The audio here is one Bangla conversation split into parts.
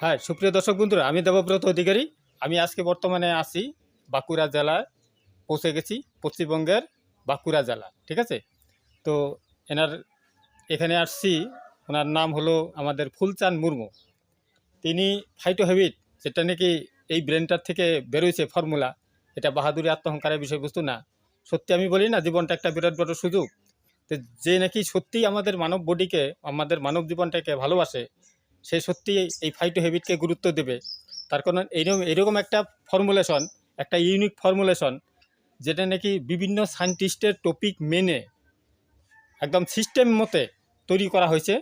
হ্যাঁ সুপ্রিয় দর্শক বন্ধুরা, আমি দেবব্রত অধিকারী। আমি আজকে বর্তমানে আছি বাঁকুড়া জেলায় পৌঁছে গেছি পশ্চিমবঙ্গের বাঁকুড়া জেলা, ঠিক আছে? তো এনার, এখানে আসছি, ওনার নাম হলো আমাদের ফুলচাঁদ মুর্মু। তিনি ফাইটো হ্যাবিট যেটা নাকি এই ব্রেনটার থেকে বেরোইছে ফর্মুলা এটা বাহাদুরি আত্মহংকারের বিষয়বস্তু না। সত্যি আমি বলি না, জীবনটা একটা বিরাট বড় সুযোগ। যে নাকি সত্যিই আমাদের মানব বডিকে, আমাদের মানব জীবনটাকে ভালোবাসে সে সত্যি এই ফাইটো হ্যাবিটকে গুরুত্ব দেবে। তার কারণ এইরকম এরকম একটা ফর্মুলেশন একটা ইউনিক ফর্মুলেশন যেটা নাকি বিভিন্ন সায়েন্টিস্টের টপিক মেনে, একদম সিস্টেম মতে তৈরি করা হয়েছে।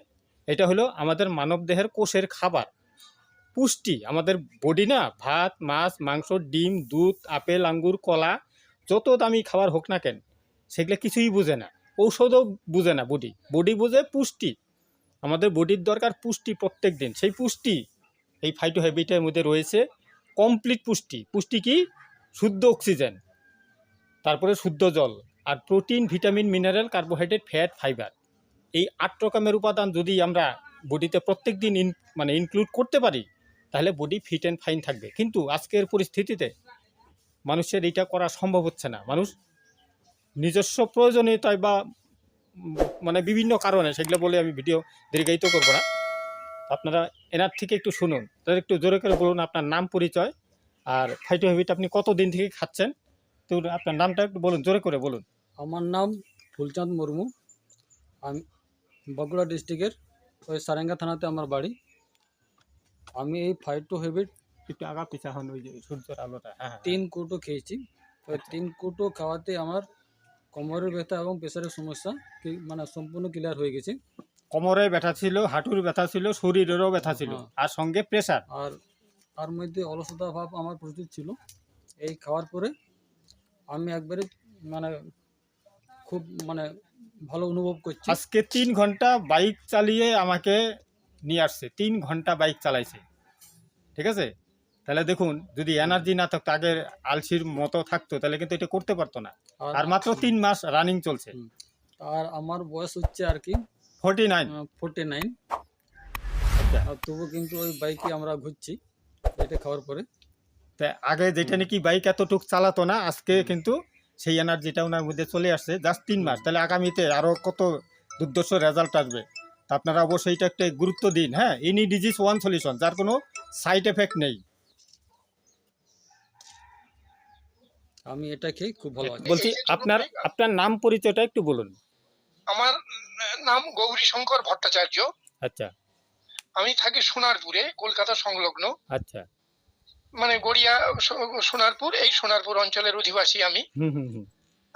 এটা হলো আমাদের মানবদেহের কোষের খাবার। পুষ্টি, আমাদের বডি না, ভাত, মাছ, মাংস, ডিম, দুধ, আপেল, আঙ্গুর, কলা, যত দামি খাবার হোক না কেন, সেগুলো কিছুই বোঝে না। ঔষধও বুঝে না বডি বডি বোঝে পুষ্টি। আমাদের বডির দরকার পুষ্টি প্রত্যেক দিন। সেই পুষ্টি, এই ফাইটো হ্যাবিটের মধ্যে রয়েছে কমপ্লিট পুষ্টি। পুষ্টি কি? শুদ্ধ অক্সিজেন তারপরে শুদ্ধ জল আর protein vitamin mineral carbohydrate fat fibre এই আট রকমের উপাদান যদি আমরা বডিতে প্রত্যেক দিন ইন মানে ইনক্লুড করতে পারি, তাহলে বডি ফিট অ্যান্ড ফাইন থাকবে। কিন্তু আজকের পরিস্থিতিতে মানুষের এটা করা সম্ভব হচ্ছে না। মানুষ নিজস্ব প্রয়োজনীয়তায় বা মানে বিভিন্ন কারণে সেগুলো বলে আমি ভিডিও দীর্ঘায়িত করব না। আপনারা এনার থেকে একটু শুনুন। তাহলে একটু জোরে করে বলুন আপনার নাম পরিচয় আর ফাইটো হ্যাবিট আপনি কতদিন থেকে খাচ্ছেন? তো আপনার নামটা একটু বলুন জোরে করে বলুন। আমার নাম ফুলচাঁদ মুর্মু। আমি বাঁকুড়া ডিস্ট্রিক্টের ওই সারেঙ্গা থানাতে আমার বাড়ি। আমি এই ফাইভ টু হ্যাবিট একটু আগা পিছা হন ওই যে সূর্যের আলোটা হ্যাঁ হ্যাঁ। তিন কুটো খেয়েছি। ওই তিন কুটো খাওয়াতে আমার কোমরের ব্যথা এবং প্রেশারের সমস্যা কি- মানে সম্পূর্ণ ক্লিয়ার হয়ে গেছে। কোমরে ব্যথা ছিল হাঁটুর ব্যথা ছিল শরীরেরও ব্যথা ছিল হ্যাঁ। আর সঙ্গে প্রেশার আর তার মধ্যে অলসতা ভাব আমার প্রচুর ছিল। এই খাওয়ার পরে আমি একবারে মানে খুব মানে ভালো অনুভব করছি। আজকে তিন ঘণ্টা বাইক চালিয়ে আমাকে নিয়ে আসছে। তিন ঘণ্টা বাইক চালাইছে। ঠিক আছে? তাহলে দেখুন যদি এনার্জি না থাকতো আগের আলসির মতো থাকতো তাহলে কিন্তু এটা করতে পারতো না। আর মাত্র তিন মাস রানিং চলছে। আর আমার বয়স হচ্ছে আর কি ফোরটি নাইন ফোর্টি নাইন আর তবু কিন্তু ওই বাইকে আমরা ঘুরছি এটা খাওয়ার পরে। তা আগে যেটা নাকি বাইক এতটুক চালাতো না আজকে কিন্তু সেই এনার্জিটা ওনার মধ্যে চলে আসছে জাস্ট তিন মাস। তাহলে আগামীতে আরও কত দুর্দর্শ রেজাল্ট আসবে? তা আপনারা অবশ্যই এটা একটা গুরুত্ব দিন হ্যাঁ? এনি ডিজিজ ওয়ান সলিউশন যার কোনো সাইড এফেক্ট নেই। আমি এটা খেয়ে খুব ভালো আছি। বলছি আপনার আপনার নাম পরিচয়টা একটু বলুন। আমার নাম গৌরী শঙ্কর ভট্টাচার্য। আচ্ছা। আমি থাকি সোনারপুরে কলকাতা সংলগ্ন। আচ্ছা। মানে গড়িয়া স- সোনারপুর এই সোনারপুর অঞ্চলের অধিবাসী আমি। হুম হুম।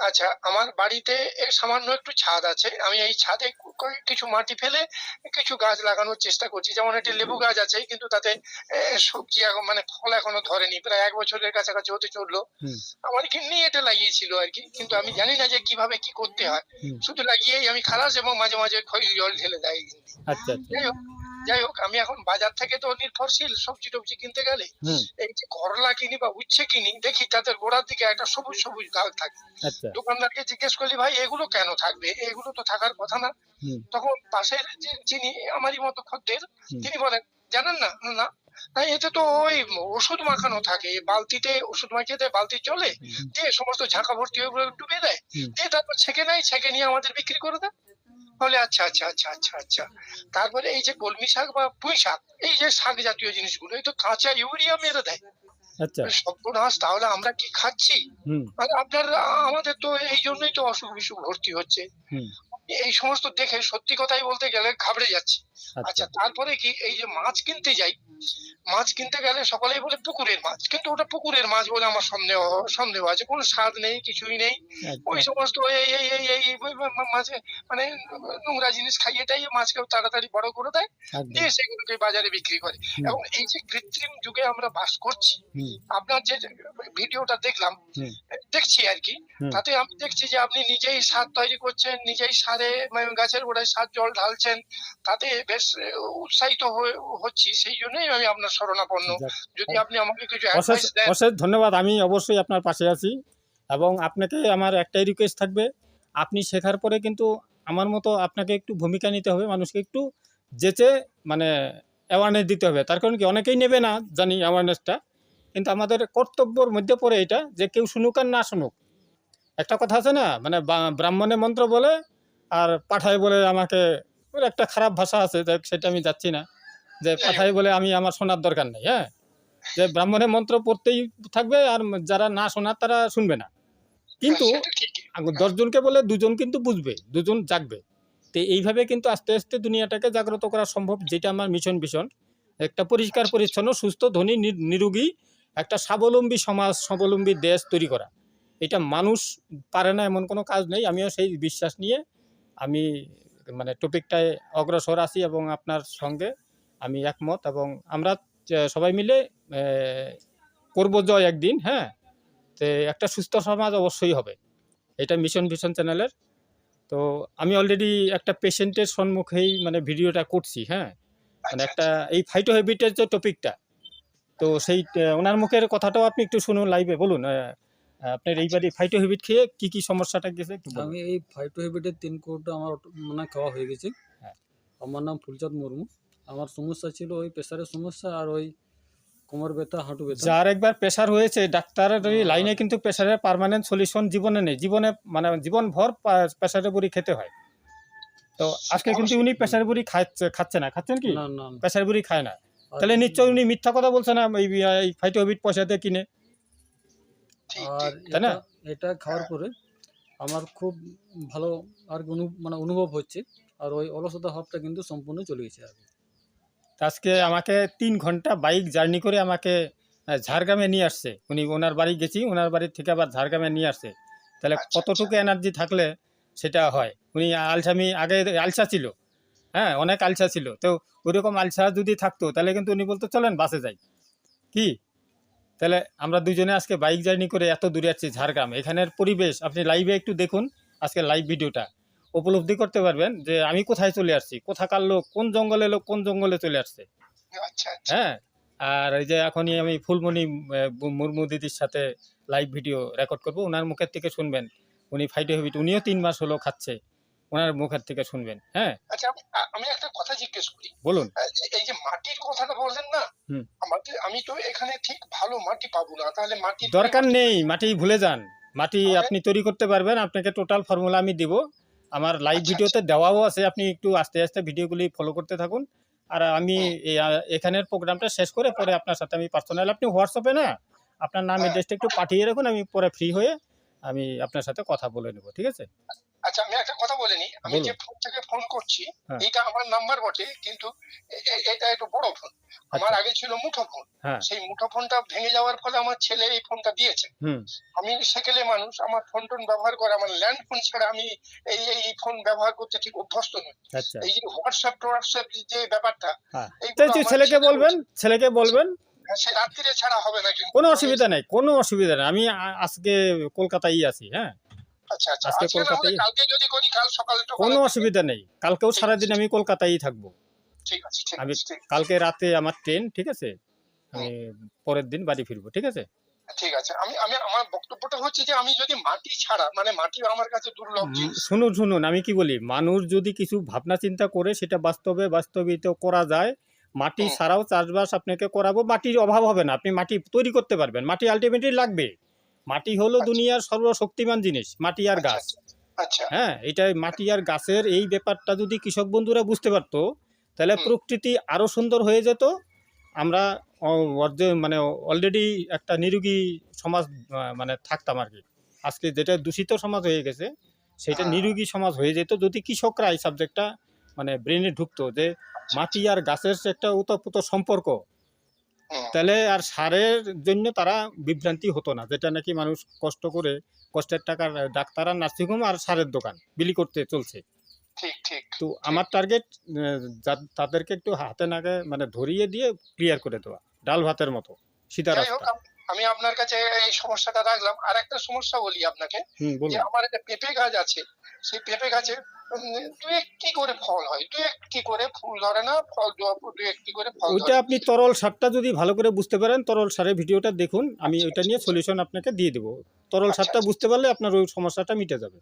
আচ্ছা আমার বাড়িতে সামান্য একটু ছাদ আছে। আমি এই ছাদে কিছু মাটি ফেলে কিছু গাছ লাগানোর চেষ্টা করছি। যেমন একটি লেবু গাছ আছে কিন্তু তাতে সবজি এখন মানে ফল এখনও ধরেনি। প্রায় এক বছরের কাছাকাছি হতে চলল। আমার কিডনি এটা লাগিয়েছিল আর কি কিন্তু আমি জানি না যে কীভাবে কি করতে হয়। শুধু লাগিয়েই আমি খালাস এবং মাঝে মাঝে খই জল ঢেলে দেয় আচ্ছা আচ্ছা। যাই হোক যাই হোক আমি এখন বাজার থেকে তো নির্ভরশীল সবজি টবজি কিনতে গেলে এই যে করলা কিনি বা উচ্ছে কিনি দেখি তাদের গোড়ার দিকে একটা সবুজ সবুজ দাগ থাকে। আচ্ছা। দোকানদারকে জিজ্ঞেস করলি ভাই এগুলো কেন থাকবে? এগুলো তো থাকার কথা না। তখন পাশের যে যিনি আমারই মতো খদ্দের তিনি বলেন জানেন না না না এতে তো ওই ওষুধ মাখানো থাকে বালতিতে ওষুধ মাখিয়ে দেয় বালতি চলে। দিয়ে সমস্ত ঝাঁকা ভর্তি ওগুলো ডুবে দেয়। দিয়ে তারপর ছেঁকে নেয় ছেঁকে নিয়ে আমাদের বিক্রি করে দেয়। বলে আচ্ছা আচ্ছা আচ্ছা আচ্ছা আচ্ছা। তারপরে এই যে কলমি শাক বা পুঁই শাক এই যে শাক জাতীয় জিনিসগুলো এই তো কাঁচা ইউরিয়া মেরে দেয়। আচ্ছা। সর্বনাশ তাহলে আমরা কি খাচ্ছি? আর আপনার আমাদের তো এই জন্যই তো অসুখ বিসুখ ভর্তি হচ্ছে। এই সমস্ত দেখে সত্যি কথাই বলতে গেলে ঘাবড়ে যাচ্ছি। আচ্ছা। আচ্ছা তারপরে কি এই যে মাছ কিনতে যাই মাছ কিনতে গেলে সকলেই বলে পুকুরের মাছ কিন্তু ওটা পুকুরের মাছ বলে আমার সন্দেহ সন্দেহ আছে কোনো স্বাদ নেই কিছুই নেই। ওই আচ্ছা সমস্ত এই এই এই ওই মাছে মানে নোংরা জিনিস খাইয়ে খাইয়েটাই মাছকে তাড়াতাড়ি বড় করে দেয় দিয়ে সেগুলোকে বাজারে বিক্রি করে। এবং এই যে কৃত্রিম যুগে আমরা বাস করছি আপনার যে ভিডিওটা দেখলাম দেখছি আর কি তাতে আমি দেখছি যে আপনি নিজেই স্বাদ তৈরি করছেন নিজেই সারে মানে গাছের গোড়ায় সার জল ঢালছেন তাতে বেশ উৎসাহিত হচ্ছি সেই জন্যই আমি আপনার শরণাপন্ন যদি আপনি আমাকে কিছু অশেষ ধন্যবাদ আমি অবশ্যই আপনার পাশে আছি। এবং আপনাকে আমার একটাই রিকোয়েস্ট থাকবে আপনি শেখার পরে কিন্তু আমার মতো আপনাকে একটু ভূমিকা নিতে হবে মানুষকে একটু যেচে মানে অ্যাওয়ারনেস দিতে হবে। তার কারণ কি অনেকেই নেবে না জানি অ্যাওয়ারনেসটা কিন্তু আমাদের কর্তব্যর মধ্যে পড়ে এটা যে কেউ শুনুক আর না শুনুক। একটা কথা আছে না মানে বা- ব্রাহ্মণে মন্ত্র বলে আর পাঠায় বলে আমাকে ওর একটা খারাপ ভাষা আছে সেটা আমি যাচ্ছি না। যে পাঠায় বলে আমি আমার শোনার দরকার নেই হ্যাঁ? যে ব্রাহ্মণের মন্ত্র পড়তেই থাকবে আর যারা না শোনার তারা শুনবে না। কিন্তু আগ- দশজনকে বলে দুজন কিন্তু বুঝবে দুজন জাগবে। তো এইভাবে কিন্তু আস্তে আস্তে দুনিয়াটাকে জাগ্রত করা সম্ভব যেটা আমার মিশন ভীষণ। একটা পরিষ্কার পরিচ্ছন্ন সুস্থ ধনী নিরোগী একটা স্বাবলম্বী সমাজ স্বাবলম্বী দেশ তৈরি করা। এটা মানুষ পারে না এমন কোনো কাজ নেই। আমিও সেই বিশ্বাস নিয়ে আমি মানে টপিকটায় অগ্রসর আছি এবং আপনার সঙ্গে আমি একমত এবং আমরা সবাই মিলে করব জয় একদিন হ্যাঁ? তো একটা সুস্থ সমাজ অবশ্যই হবে। এটা মিশন ভিশন চ্যানেলের। তো আমি অলরেডি একটা পেশেন্টের সম্মুখেই মানে ভিডিওটা করছি হ্যাঁ? মানে আচ্ছা, একটা এই ফাইটো হ্যাবিটের যে টপিকটা তো সেই ওনার মুখের কথাটাও আপনি একটু শুনুন লাইভে বলুন আপনার এইবারই ফাইটো হ্যাবিট খেয়ে কি কি সমস্যাটা গেছে আমি এই ফাইটো হেবিটের তিন কোটা আমার মানে খাওয়া হয়ে গেছে। হ্যাঁ। আমার নাম ফুলচাঁদ মুর্মু। আমার সমস্যা ছিল ওই প্রেশারের সমস্যা আর ওই কোমর ব্যথা হাঁটু ব্যথা। যার একবার প্রেশার হয়েছে ডাক্তারের ওই হ্যাঁ। লাইনে কিন্তু প্রেশারের পার্মানেন্ট সলিউশন জীবনে নেই। জীবনে মানে জীবন ভর প্রেশারের বুড়ি খেতে হয়। তো আজকে কিন্তু উনি প্রেশারের বুড়ি খাচ্ছে খাচ্ছে না। খাচ্ছেন কি? প্রেশার বুড়ি খায় না। তাহলে নিশ্চয় উনি মিথ্যা কথা বলছে না এই ফাইটো হ্যাবিট পয়সা দিয়ে কিনে। আর তাই না? এটা খাওয়ার পরে আমার খুব ভালো আর মানে অনুভব হচ্ছে আর ওই অলসতা ভাবটা কিন্তু সম্পূর্ণ চলে গেছে আর আজকে আমাকে তিন ঘণ্টা বাইক জার্নি করে আমাকে ঝাড়গ্রামে নিয়ে আসছে। উনি ওনার বাড়ি গেছি ওনার বাড়ি থেকে আবার ঝাড়গ্রামে নিয়ে আসছে। তাহলে আচ্ছা, কতটুকু এনার্জি থাকলে সেটা হয়? উনি আলসামি আগে আলসা ছিল হ্যাঁ অনেক আলসা ছিল। তো ওইরকম আলসা যদি থাকতো তাহলে কিন্তু উনি বলতো চলেন বাসে যাই। কি? তাহলে আমরা দুজনে আজকে বাইক জার্নি করে এত দূরে যাচ্ছি ঝাড়গ্রাম। এখানের পরিবেশ আপনি লাইভে একটু দেখুন আজকে লাইভ ভিডিওটা উপলব্ধি করতে পারবেন যে আমি কোথায় চলে আসছি কোথাকার লোক কোন জঙ্গলে লোক কোন জঙ্গলে চলে আসছে। আচ্ছা আচ্ছা। হ্যাঁ আর এই যে এখনই আমি ফুলমণি মুর্মু দিদির সাথে লাইভ ভিডিও রেকর্ড করব ওনার মুখের থেকে শুনবেন। উনি ফাইটে হবিট উনিও তিন মাস হলো খাচ্ছে। ওনার মুখের থেকে শুনবেন হ্যাঁ? আচ্ছা আমি- একটা কথা জিজ্ঞেস করি। বলুন। এই- যে মাটির কথাটা বললেন না। আমাদের আমি তো এখানে ঠিক ভালো মাটি পাবো না তাহলে মাটি দরকার নেই মাটি ভুলে যান। মাটি আপনি তৈরি করতে পারবেন আপনাকে টোটাল ফর্মুলা আমি দিব। আমার লাইভ আচ্ছা, ভিডিওতে দেওয়াও আছে আপনি একটু আস্তে আস্তে ভিডিওগুলি ফলো করতে থাকুন। আর আমি এখানের প্রোগ্রামটা শেষ করে পরে আপনার সাথে আমি পার্সোনাল আপনি হোয়াটসঅ্যাপে না আপনার নাম। অ্যাড্রেসটা একটু পাঠিয়ে রাখুন আমি পরে ফ্রি হয়ে আমি আপনার সাথে কথা বলে নেব ঠিক আছে? আচ্ছা আমি একটা কথা বলে নিই। আমি যে ফোন থেকে ফোন করছি হ্যাঁ। এটা আমার নাম্বার বটে কিন্তু এটা একটু বড় ফোন আমার আগে ছিল মুঠো ফোন আচ্ছা। হ্যাঁ। সেই মুঠো ফোনটা ভেঙে যাওয়ার ফলে আমার ছেলে এই ফোনটা দিয়েছে। আমি সেকেলে মানুষ আমার ফোন টোন ব্যবহার করে আমার ল্যান্ড ফোন ছাড়া আমি এই এই ফোন ব্যবহার করতে ঠিক অভ্যস্ত নই। আচ্ছা। এই যে হোয়াটসঅ্যাপ টোয়াটসঅ্যাপ যে ব্যাপারটা হ্যাঁ। ছেলেকে বলবেন ছেলেকে বলবেন সে রাত্রিরে ছাড়া হবে না কিন্তু। কোনো অসুবিধা নেই কোনো অসুবিধা নেই। আমি আজকে কলকাতায় আছি হ্যাঁ? আচ্ছা আচ্ছা। আজকে কলকাতায়- কালকে যদি করি কাল সকালে কোনো অসুবিধা নেই। কালকেও সারাদিন আমি থাকব। ঠিক আছে ঠিক আমি কালকে রাতে আমার ট্রেন ঠিক আছে? আমি পরের দিন বাড়ি ফিরবো ঠিক আছে? ঠিক আছে। আমি আমি আমার বক্তব্যটা হচ্ছে যে আমি যদি মাটি ছাড়া মানে মাটি আমার কাছে দুর্লভ শুনুন শুনুন আমি কি বলি? মানুষ যদি কিছু ভাবনা চিন্তা করে সেটা বাস্তবে বাস্তবিত করা যায় মাটি ছাড়াও চাষবাস আপনাকে করাবো মাটির অভাব হবে না আপনি মাটি তৈরি করতে পারবেন মাটি আলটিমেটলি লাগবে। মাটি হলো আচ্ছা। দুনিয়ার সর্বশক্তিমান জিনিস মাটি আর আচ্ছা, গাছ। আচ্ছা হ্যাঁ এটা মাটি আর গাছের এই ব্যাপারটা যদি কৃষক বন্ধুরা বুঝতে পারতো তাহলে প্রকৃতি আরও সুন্দর হয়ে যেত। আমরা মানে অলরেডি একটা নিরোগী সমাজ মানে থাকতাম আর কি। আজকে যেটা দূষিত সমাজ হয়ে গেছে সেটা হ্যাঁ। নিরোগী সমাজ হয়ে যেত। যদি কৃষকরা এই সাবজেক্টটা মানে ব্রেনে ঢুকতো যে মাটি আর গাছের একটা উতপ্রোত সম্পর্ক। তাহলে আর সারের জন্য তারা বিভ্রান্তি হতো না যেটা নাকি মানুষ কষ্ট করে কষ্টের টাকার ডাক্তার আর নার্সিংহোম আর সারের দোকান বিলি করতে চলছে। তো আমার টার্গেট তাদেরকে একটু হাতে নাগে মানে ধরিয়ে দিয়ে ক্লিয়ার করে দেওয়া ডাল ভাতের মতো সিধা রাস্তা। আম- আপনার কাছে এই সমস্যাটা রাখলাম। আর একটা সমস্যা বলি আপনাকে। যে আমার একটা পেঁপে গাছ আছে। সেই পেঁপে গাছে দু একটি করে ফল হয়। দু একটি করে ফুল ধরে না ফল দু একটি করে ফল ওইটা আপনি তরল সারটা যদি ভালো করে বুঝতে পারেন তরল সারের ভিডিওটা দেখুন। আমি আচ্ছা, ওইটা নিয়ে আচ্ছা। সলিউশন আপনাকে দিয়ে দেবো। তরল আচ্ছা, সারটা আচ্ছা। বুঝতে পারলে আপনার ওই সমস্যাটা মিটে যাবে।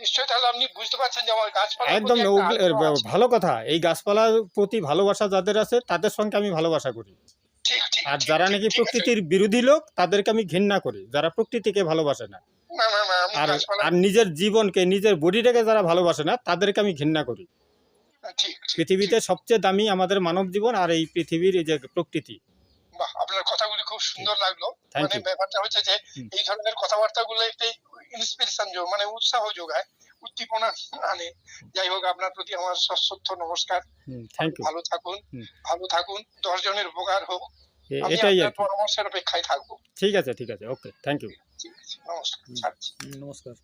নিশ্চয়ই তাহলে আপনি বুঝতে পারছেন যে আমার গাছপালা একদম ভালো কথা। এই গাছপালার প্রতি ভালোবাসা যাদের আছে তাদের সঙ্গে আমি ভালোবাসা করি। আর যারা নাকি প্রকৃতির বিরোধী লোক তাদেরকে আমি ঘৃণা করি। যারা প্রকৃতিকে ভালোবাসে না। আর আর নিজের জীবনকে নিজের বডিটাকে যারা ভালোবাসে না তাদেরকে আমি ঘৃণা করি। পৃথিবীতে সবচেয়ে দামি আমাদের মানব জীবন আর এই পৃথিবীর এই যে প্রকৃতি। বাহ আপনার কথাগুলি খুব সুন্দর লাগল। মানে ব্যাপারটা হচ্ছে যে এই ধরনের কথাবার্তাগুলো একটি ইন্সপিরেশন মানে উৎসাহ যোগায়। উদ্দীপনা আনে। যাই হোক আপনার প্রতি আমার সশ্রদ্ধ নমস্কার। ভালো থাকুন ভালো থাকুন। দশ জনের উপকার হোক। এটাই পরামর্শের অপেক্ষায় থাকব। ঠিক আছে ঠিক আছে। ওকে থ্যাংক ইউ নমস্কার নমস্কার।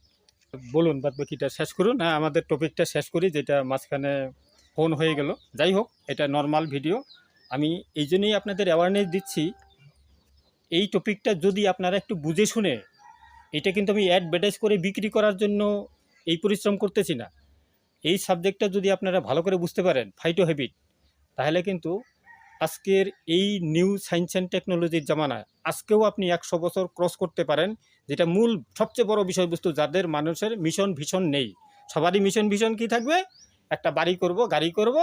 বলুন বাদ বাকিটা শেষ করুন। হ্যাঁ আমাদের টপিকটা শেষ করি যেটা মাঝখানে ফোন হয়ে গেল। যাই হোক এটা নর্মাল ভিডিও আমি এই জন্যই আপনাদের অ্যাওয়ারনেস দিচ্ছি এই টপিকটা যদি আপনারা একটু বুঝে শুনে এটা কিন্তু আমি অ্যাডভার্টাইজ করে বিক্রি করার জন্য এই পরিশ্রম করতেছি না। এই সাবজেক্টটা যদি আপনারা ভালো করে বুঝতে পারেন ফাইটো হ্যাবিট তাহলে কিন্তু আজকের এই নিউ সায়েন্স অ্যান্ড টেকনোলজির জামানায় আজকেও আপনি একশো বছর ক্রস করতে পারেন, যেটা মূল সবচেয়ে বড় বিষয়বস্তু যাদের মানুষের মিশন ভীষণ নেই। সবারই মিশন ভীষণ কি থাকবে? একটা বাড়ি করব, গাড়ি করব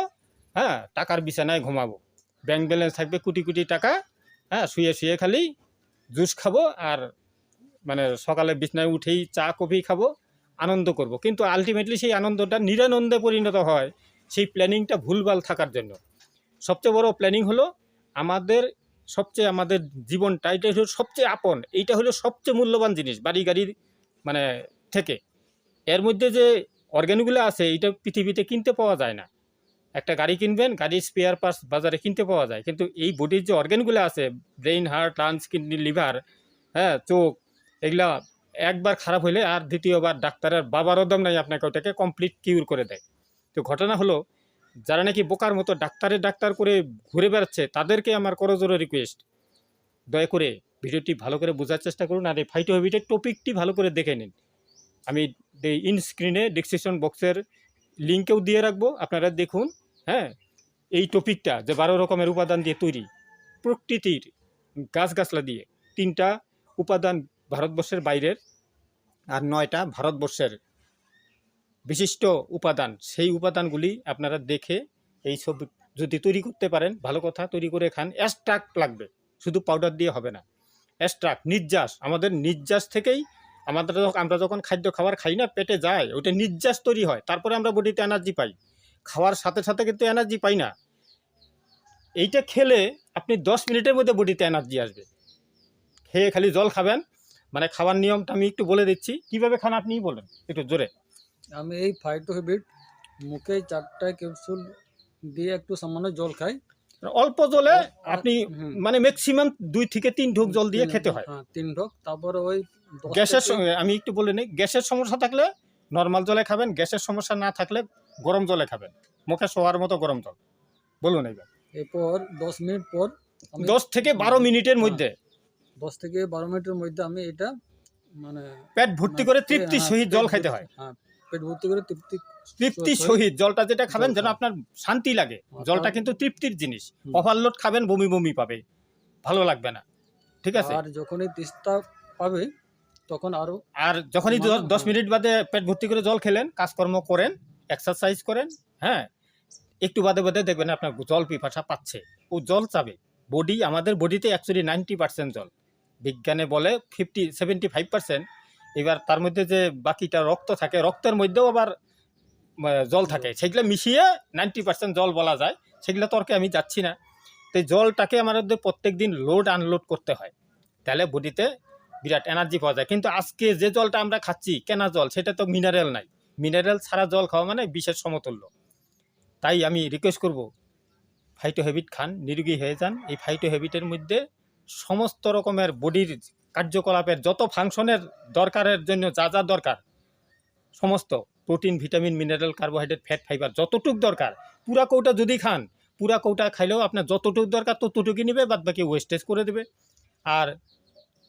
হ্যাঁ টাকার বিছানায় ঘুমাবো। ব্যাংক ব্যালেন্স থাকবে কোটি কোটি টাকা হ্যাঁ শুয়ে শুয়ে খালি জুস খাব আর মানে সকালে বিছনায় উঠেই চা, কফি খাব। আনন্দ করব। কিন্তু আলটিমেটলি সেই আনন্দটা নিরানন্দে পরিণত হয় সেই প্ল্যানিংটা ভুলভাল থাকার জন্য। সবচেয়ে বড় প্ল্যানিং হলো আমাদের সবচেয়ে আমাদের জীবনটা, এটা হলো সবচেয়ে আপন, এইটা হলো সবচেয়ে মূল্যবান জিনিস বাড়ি গাড়ির মানে থেকে। এর মধ্যে যে অর্গ্যানগুলো আছে, এইটা পৃথিবীতে কিনতে পাওয়া যায় না। একটা গাড়ি কিনবেন, গাড়ির স্পেয়ার পার্টস বাজারে কিনতে পাওয়া যায়। কিন্তু এই বডির যে অর্গ্যানগুলো আছে brain heart lungs kidney liver হ্যাঁ চোখ, এগুলা একবার খারাপ হলে আর দ্বিতীয়বার ডাক্তারের বাবারও দম নাই আপনাকে ওটাকে কমপ্লিট কিউর করে দেয়। তো ঘটনা হলো, যারা নাকি বোকার মতো ডাক্তারের ডাক্তার করে ঘুরে বেড়াচ্ছে, তাদেরকে আমার করজোরে রিকোয়েস্ট দয়া করে ভিডিওটি ভালো করে বোঝার চেষ্টা করুন আর এই ফাইটো হ্যাবিটের টপিকটি ভালো করে দেখে নিন। আমি ইন স্ক্রিনে ডিসক্রিপশন বক্সের লিঙ্কেও দিয়ে রাখব, আপনারা দেখুন হ্যাঁ? এই টপিকটা যে বারো রকমের উপাদান দিয়ে তৈরি, প্রকৃতির গাছগাছলা দিয়ে তিনটা উপাদান ভারতবর্ষের বাইরের আর নয়টা ভারতবর্ষের বিশিষ্ট উপাদান, সেই উপাদানগুলি আপনারা দেখে এই সব যদি তৈরি করতে পারেন, ভালো কথা, তৈরি করে খান। অ্যাস্ট্রাক লাগবে, শুধু পাউডার দিয়ে হবে না। অ্যাস্ট্রাক নির্যাস, আমাদের নির্যাস থেকেই আমাদের আমরা যখন খাদ্য খাবার খাই না, পেটে যায় ওটা নির্যাস তৈরি হয়, তারপরে আমরা বডিতে এনার্জি পাই। খাওয়ার সাথে সাথে কিন্তু এনার্জি পাই না। এইটা খেলে আপনি দশ মিনিটের মধ্যে বডিতে এনার্জি আসবে। খেয়ে খালি জল খাবেন মানে খাওয়ার নিয়মটা আমি একটু বলে দিচ্ছি। কীভাবে খান আপনি বলেন একটু জোরে। আমি এই ফাইটো হ্যাবিট মুখে চারটা ক্যাপসুল দিয়ে একটু সামান্য জল খাই। অল্প জলে আপনি মানে ম্যাক্সিমাম দুই থেকে তিন ঢোক জল দিয়ে খেতে হয়। হ্যাঁ তিন ঢোক তারপরে ওই গ্যাসের সঙ্গে আমি একটু বলে নিই গ্যাসের সমস্যা থাকলে নর্মাল জলে খাবেন গ্যাসের সমস্যা না থাকলে গরম জলে খাবেন। মুখে শোয়ার মতো গরম জল। বলুন এবার এরপর দশ মিনিট পর দশ থেকে বারো মিনিটের হ্যাঁ। মধ্যে দশ থেকে বারো মিনিটের মধ্যে আমি এটা মানে পেট ভর্তি করে মানে, তৃপ্তি হ্যাঁ, সহিত জল খাইতে হয়। হ্যাঁ পেট ভর্তি করে তৃপ্তি তৃপ্তি সহিত জলটা যেটা খাবেন যেন আপনার শান্তি লাগে। জলটা কিন্তু তৃপ্তির জিনিস। ওভারলোড খাবেন বমি বমি পাবে। ভালো লাগবে না। ঠিক আছে? আর যখনই তিস্তা পাবে তখন আরও আর যখনই দশ মিনিট বাদে পেট ভর্তি করে জল খেলেন কাজকর্ম করেন এক্সারসাইজ করেন হ্যাঁ একটু বাদে বাদে দেখবেন আপনার জল পিপাসা পাচ্ছে। ও জল চাবে। বডি আমাদের বডিতে অ্যাকচুয়ালি নাইনটি পার্সেন্ট জল। বিজ্ঞানে বলে ফিফটি সেভেন্টি ফাইভ পার্সেন্ট এবার তার মধ্যে যে বাকিটা রক্ত থাকে, রক্তের মধ্যেও আবার জল থাকে। সেগুলো মিশিয়ে নাইনটি পার্সেন্ট জল বলা যায়। সেগুলো তর্কে আমি যাচ্ছি না। তো জলটাকে আমাদের প্রত্যেক দিন লোড আনলোড করতে হয়। তাহলে বডিতে বিরাট এনার্জি পাওয়া যায়। কিন্তু আজকে যে জলটা আমরা খাচ্ছি, কেনা জল, সেটা তো মিনারেল নাই। মিনারেল ছাড়া জল খাওয়া মানে বিশেষ সমতুল্য। তাই আমি রিকোয়েস্ট করব ফাইটো হ্যাবিট খান, নিরোগী হয়ে যান। এই ফাইটো হ্যাবিটের মধ্যে সমস্ত রকমের বডির কার্যকলাপের যত ফাংশনের দরকারের জন্য যা যা দরকার, সমস্ত protein, vitamin, mineral, carbohydrate, fat, fibre যতটুক দরকার। পুরা কৌটা যদি খান, পুরা কৌটা খাইলেও আপনার যতটুক দরকার ততটুকুই নেবে বাদ বাকি ওয়েস্টেজ করে দেবে। আর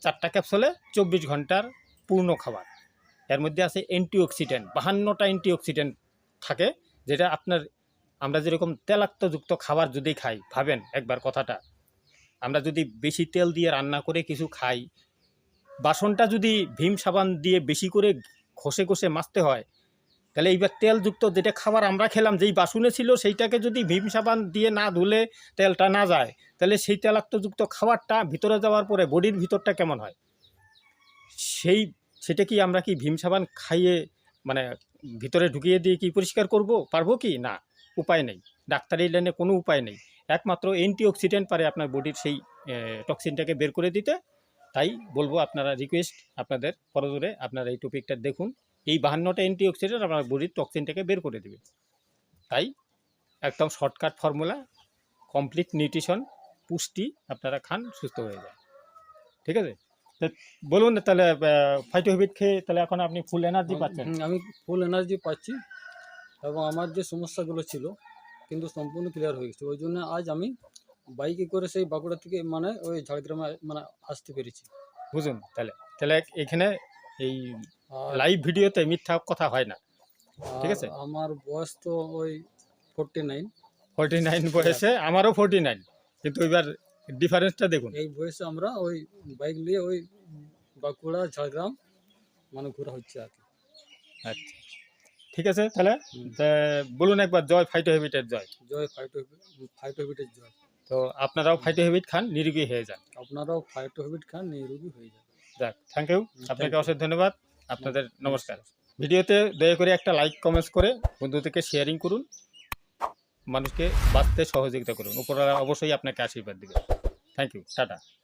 চারটা ক্যাপসুলে চব্বিশ ঘণ্টার পূর্ণ খাবার। এর মধ্যে আছে অ্যান্টিঅক্সিডেন্ট বাহান্নটা অ্যান্টিঅক্সিডেন্ট থাকে, যেটা আপনার আমরা যেরকম তেলাক্তযুক্ত খাবার যদি খাই, ভাবেন একবার কথাটা। আমরা যদি বেশি তেল দিয়ে রান্না করে কিছু খাই, বাসনটা যদি ভীম সাবান দিয়ে বেশি করে ঘষে ঘষে মাজতে হয়, তাহলে এইবার তেলযুক্ত যেটা খাবার আমরা খেলাম, যেই বাসনে ছিল সেইটাকে যদি ভীম সাবান দিয়ে না ধুলে তেলটা না যায়, তাহলে সেই তেলাক্তযুক্ত খাবারটা ভিতরে যাওয়ার পরে বডির ভিতরটা কেমন হয়? সেই সেটা কি আমরা কি ভীম সাবান খাইয়ে মানে ভিতরে ঢুকিয়ে দিয়ে কি পরিষ্কার করব, পারব কি? না, উপায় নেই। ডাক্তারি লাইনে কোনো উপায় নেই। একমাত্র অ্যান্টিঅক্সিডেন্ট পারে আপনার বডির সেই টক্সিনটাকে বের করে দিতে। তাই বলব আপনারা রিকোয়েস্ট আপনাদের পরজোরে আপনারা এই টপিকটা দেখুন। এই বাহান্নটা অ্যান্টিঅক্সিডেন্ট আপনার বডির টক্সিনটাকে বের করে দেবে। তাই একদম শর্টকাট ফর্মুলা কমপ্লিট নিউট্রিশন পুষ্টি আপনারা খান সুস্থ হয়ে যায় ঠিক আছে? তো বলুন না তাহলে ফাইটো হ্যাবিট খেয়ে তাহলে এখন আপনি ফুল এনার্জি পাচ্ছেন? আমি ফুল এনার্জি পাচ্ছি। এবং আমার যে সমস্যাগুলো ছিল কিন্তু সম্পূর্ণ ক্লিয়ার হয়ে গেছে। ওই জন্য আজ আমি বাইকে করে সেই বাঁকুড়া থেকে মানে ওই ঝাড়গ্রামে মানে আসতে পেরেছি। বুঝুন তাহলে তাহলে এখানে এই লাইভ ভিডিওতে মিথ্যা কথা হয় না। ঠিক আছে। আমার বয়স তো ওই ফোরটি নাইন ফোরটি নাইন বয়সে আমারও ফোরটি নাইন কিন্তু এবার ডিফারেন্সটা দেখুন। এই বয়সে আমরা ওই বাইক নিয়ে ওই বাঁকুড়া ঝাড়গ্রাম মানে ঘোরা হচ্ছে আর কি। আচ্ছা। ঠিক আছে? তাহলে বলুন একবার জয় ফাইটো হ্যাবিটের জয়। জয় ফাইটো ফাইটো হ্যাবিটের জয়। তো আপনারাও ফাইটো হ্যাবিট খান নিরোগী হয়ে যান। আপনারাও ফাইটো হ্যাবিট খান নিরোগী হয়ে যাবে যাক থ্যাংক ইউ আপনাকে. অশেষ ধন্যবাদ। আপনাদের নমস্কার। ভিডিওতে দয়া করে একটা লাইক কমেন্টস করে বন্ধুদেরকে শেয়ারিং করুন। মানুষকে বাঁচতে সহযোগিতা করুন। উপরওয়ালা অবশ্যই আপনাকে আশীর্বাদ দেবে। Thank you tata.